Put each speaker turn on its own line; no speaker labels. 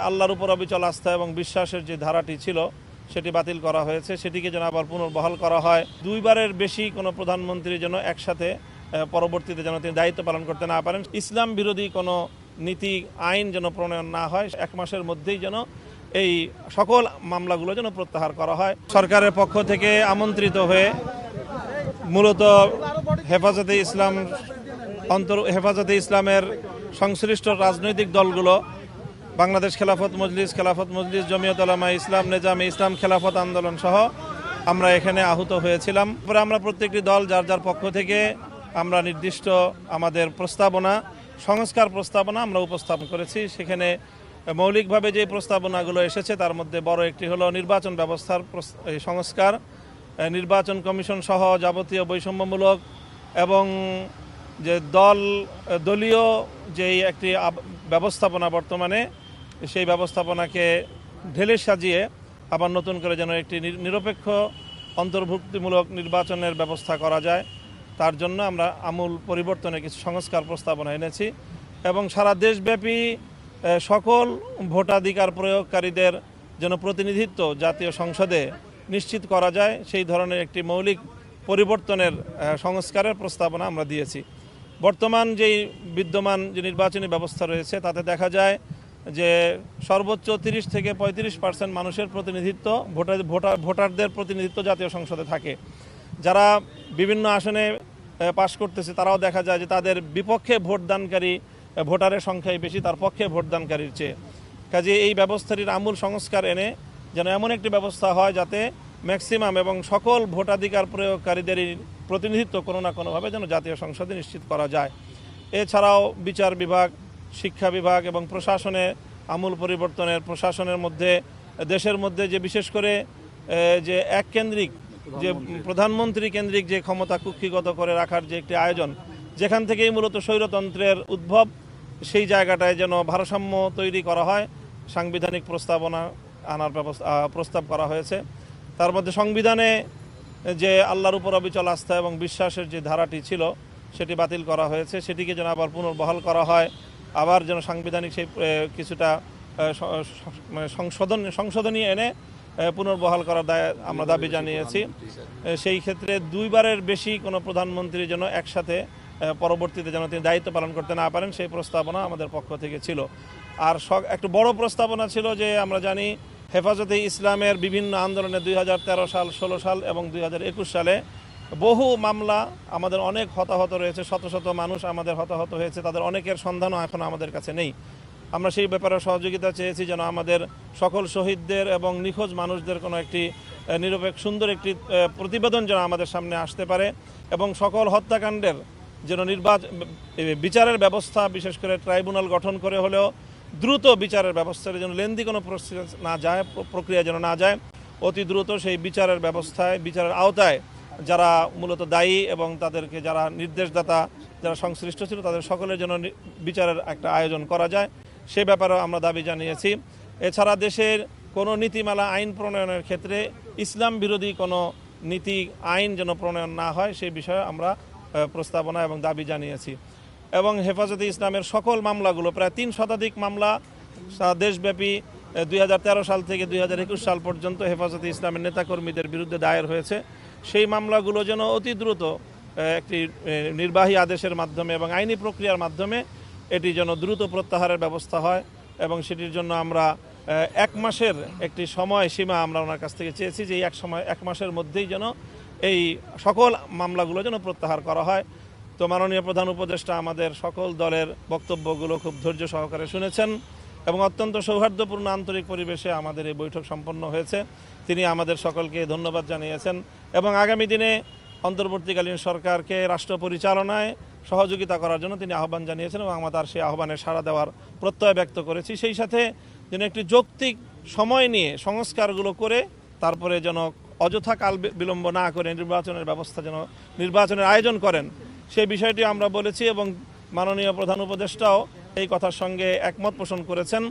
আল্লাহর উপর অবিচল আস্থা এবং বিশ্বাসের যে ধারাটি ছিল, সেটি বাতিল করা হয়েছে। সেটিকে যেন আবার পুনর্বহাল করা হয়। দুইবারের বেশি কোনো প্রধানমন্ত্রী যেন একসাথে পরবর্তীতে যেন তিনি দায়িত্ব পালন করতে না পারেন। ইসলাম বিরোধী কোনো নীতি, আইন যেন প্রণয়ন না হয়, এক মাসের মধ্যেই যেন এই সকল মামলাগুলো যেন প্রত্যাহার করা হয়। সরকারের পক্ষ থেকে আমন্ত্রিত হয়ে মূলত হেফাজতে ইসলাম অন্তর, হেফাজতে ইসলামের সংশ্লিষ্ট রাজনৈতিক দলগুলো বাংলাদেশ খেলাফত মজলিস খেলাফত মজলিস, জমিয়ত আলামা ইসলাম, নেজামে ইসলাম, খেলাফত আন্দোলন সহ আমরা এখানে আহত হয়েছিলাম। পরে আমরা প্রত্যেকটি দল, যার যার পক্ষ থেকে আমরা নির্দিষ্ট আমাদের প্রস্তাবনা, সংস্কার প্রস্তাবনা আমরা উপস্থাপন করেছি। সেখানে মৌলিকভাবে যে প্রস্তাবনাগুলো এসেছে, তার মধ্যে বড় একটি হলো নির্বাচন ব্যবস্থার সংস্কার নির্বাচন কমিশন সহ যাবতীয় বৈষম্যমূলক এবং যে দল দলীয় যেই একটি ব্যবস্থাপনা বর্তমানে সেই ব্যবস্থাপনাকে ঢেলে সাজিয়ে আবার নতুন করে যেন একটি নির- নিরপেক্ষ, অন্তর্ভুক্তিমূলক নির্বাচনের ব্যবস্থা করা যায়। তার জন্য আমরা আমূল পরিবর্তনের কিছু সংস্কার প্রস্তাবনা এনেছি এবং সারা দেশব্যাপী সকল ভোটাধিকার প্রয়োগকারীদের যেন প্রতিনিধিত্ব জাতীয় সংসদে নিশ্চিত করা যায়, সেই ধরনের একটি মৌলিক পরিবর্তনের সংস্কারের প্রস্তাবনা আমরা দিয়েছি। বর্তমান যেই বিদ্যমান যে নির্বাচনী ব্যবস্থা রয়েছে, তাতে দেখা যায় যে সর্বোচ্চ তিরিশ থেকে পঁয়ত্রিশ পার্সেন্ট মানুষের প্রতিনিধিত্ব, ভোটার ভোটার, ভোটারদের প্রতিনিধিত্ব জাতীয় সংসদে থাকে। যারা বিভিন্ন আসনে পাশ করতেছে, তারাও দেখা যায় যে তাদের বিপক্ষে ভোটদানকারী ভোটারের সংখ্যাই বেশি, তার পক্ষে ভোটদানকারীর চেয়ে। কাজে এই ব্যবস্থাটির আমূল সংস্কার এনে যেন এমন একটি ব্যবস্থা হয় যাতে ম্যাক্সিমাম এবং সকল ভোটাধিকার প্রয়োগকারীদেরই প্রতিনিধিত্ব কোনো না কোনোভাবে যেন জাতীয় সংসদে নিশ্চিত করা যায়। এছাড়াও বিচার বিভাগ শিক্ষা বিভাগ এবং প্রশাসনে আমূল পরিবর্তনের, প্রশাসনের মধ্যে, দেশের মধ্যে যে বিশেষ করে যে এক কেন্দ্রিক, যে প্রধানমন্ত্রী কেন্দ্রিক যে ক্ষমতা কুক্ষিগত করে রাখার যে একটি আয়োজন, যেখান থেকেই মূলত স্বৈরতন্ত্রের উদ্ভব, সেই জায়গাটায় যেন ভারসাম্য তৈরি করা হয়, সাংবিধানিক প্রস্তাবনা আনার ব্যবস্থা প্রস্তাব করা হয়েছে। তার মধ্যে সংবিধানে যে আল্লাহর উপর অবিচল আস্থা এবং বিশ্বাসের যে ধারাটি ছিল, সেটি বাতিল করা হয়েছে। সেটিকে যেন আবার পুনর্বহাল করা হয়। আবার যেন সাংবিধানিক সেই কিছুটা মানে সংশোধন সংশোধনী এনে পুনর্বহাল করার দায় আমরা দাবি জানিয়েছি। সেই ক্ষেত্রে দুইবারের বেশি কোনো প্রধানমন্ত্রী যেন একসাথে পরবর্তীতে যেন তিনি দায়িত্ব পালন করতে না পারেন সেই প্রস্তাবনা আমাদের পক্ষ থেকে ছিল। আর একটু বড় প্রস্তাবনা ছিল যে আমরা জানি হেফাজতে ইসলামের বিভিন্ন আন্দোলনে দুই হাজার তেরো সাল ষোলো সাল এবং দুই হাজার একুশ সালে বহু মামলা আমাদের অনেক হতাহত রয়েছে, শত শত মানুষ আমাদের হতাহত হয়েছে, তাদের অনেকের সন্ধানও এখন আমাদের কাছে নেই। আমরা সেই ব্যাপারে সহযোগিতা চেয়েছি যেন আমাদের সকল শহীদদের এবং নিখোঁজ মানুষদের কোনো একটি নিরপেক্ষ, সুন্দর একটি প্রতিবেদন যেন আমাদের সামনে আসতে পারে এবং সকল হত্যাকাণ্ডের যেন নির্বাচন বিচারের ব্যবস্থা, বিশেষ করে ট্রাইব্যুনাল গঠন করে হলেও দ্রুত বিচারের ব্যবস্থার যেন লেন্দি কোনো প্রসেস না যায় প্রক্রিয়া যেন না যায়, অতি দ্রুত সেই বিচারের ব্যবস্থায়, বিচারের আওতায় যারা মূলত দায়ী এবং তাদেরকে যারা নির্দেশদাতা, যারা সংশ্লিষ্ট ছিল, তাদের সকলের জন্য বিচারের একটা আয়োজন করা যায়। সে ব্যাপারেও আমরা দাবি জানিয়েছি। এছাড়া দেশের কোনো নীতিমালা, আইন প্রণয়নের ক্ষেত্রে ইসলাম বিরোধী কোনো নীতি, আইন যেন প্রণয়ন না হয়, সেই বিষয়ে আমরা প্রস্তাবনা এবং দাবি জানিয়েছি। এবং হেফাজতে ইসলামের সকল মামলাগুলো, প্রায় তিন শতাধিক মামলা দেশব্যাপী দুই হাজার তেরো সাল থেকে দুই হাজার একুশ সাল পর্যন্ত হেফাজতে ইসলামের নেতাকর্মীদের বিরুদ্ধে দায়ের হয়েছে। সেই মামলাগুলো যেন অতি দ্রুত একটি নির্বাহী আদেশের মাধ্যমে এবং আইনি প্রক্রিয়ার মাধ্যমে এটি যেন দ্রুত প্রত্যাহারের ব্যবস্থা হয় এবং সেটির জন্য আমরা এক মাসের একটি সময় সীমা আমরা ওনার কাছ থেকে চেয়েছি যে এক সময়, এক মাসের মধ্যেই যেন এই সকল মামলাগুলো যেন প্রত্যাহার করা হয়। তো মাননীয় প্রধান উপদেষ্টা, আমাদের সকল দলের বক্তব্যগুলো খুব ধৈর্য সহকারে শুনেছেন। এবং অত্যন্ত সৌহার্দ্যপূর্ণ আন্তরিক পরিবেশে আমাদের এই বৈঠক সম্পন্ন হয়েছে। তিনি আমাদের সকলকে ধন্যবাদ জানিয়েছেন এবং আগামী দিনে অন্তর্বর্তীকালীন সরকারকে রাষ্ট্র পরিচালনায় সহযোগিতা করার জন্য তিনি আহ্বান জানিয়েছেন এবং আমরা তার সেই আহ্বানে সাড়া দেওয়ার প্রত্যয় ব্যক্ত করেছি। সেই সাথে যেন একটি যৌক্তিক সময় নিয়ে সংস্কারগুলো করে তারপরে যেন অযথা কাল বিলম্ব না করে নির্বাচনের ব্যবস্থা যেন নির্বাচনের আয়োজন করেন সেই বিষয়টি আমরা বলেছি এবং মাননীয় প্রধান উপদেষ্টাও এই কথার সঙ্গে একমত পোষণ করেছেন।